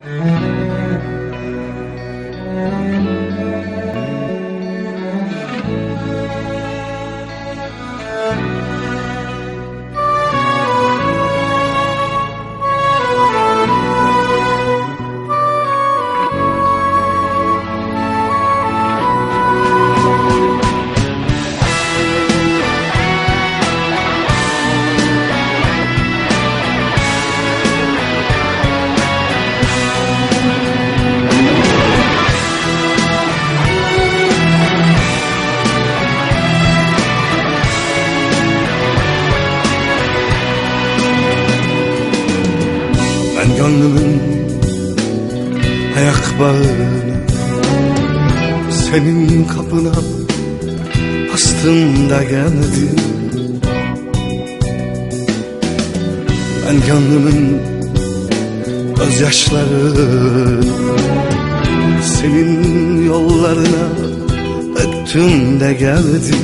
Ben gönlümün ayak bağını Senin kapına bastım da geldim Ben gönlümün gözyaşlarını Senin yollarına öptüm de geldim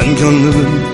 Ben gönlümün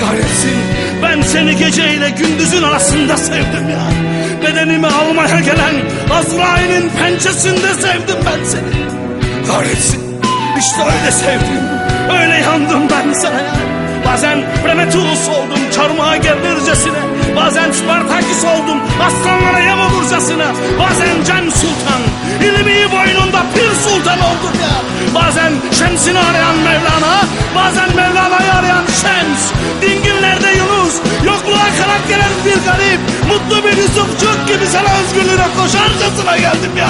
Kahretsin. Ben seni geceyle gündüzün arasında sevdim ya. Bedenimi almaya gelen Azrail'in pençesinde sevdim ben seni. Kahretsin. İşte öyle sevdim. Öyle yandım ben sana ya. Bazen Prometheus oldum çarmıha gerilircesine Bazen Spartaküs oldum aslanlara yem olurcasına. Bazen Can Sultan Sultan oldum ya. Bazen Şems'ini arayan Mevlana Bazen Mevlana'yı arayan Şems. Dinginlerde Yunus Yokluğa kanat gelen bir garip Mutlu bir Yusufçuk gibi sana özgürlüğüne koşarcasına geldim ya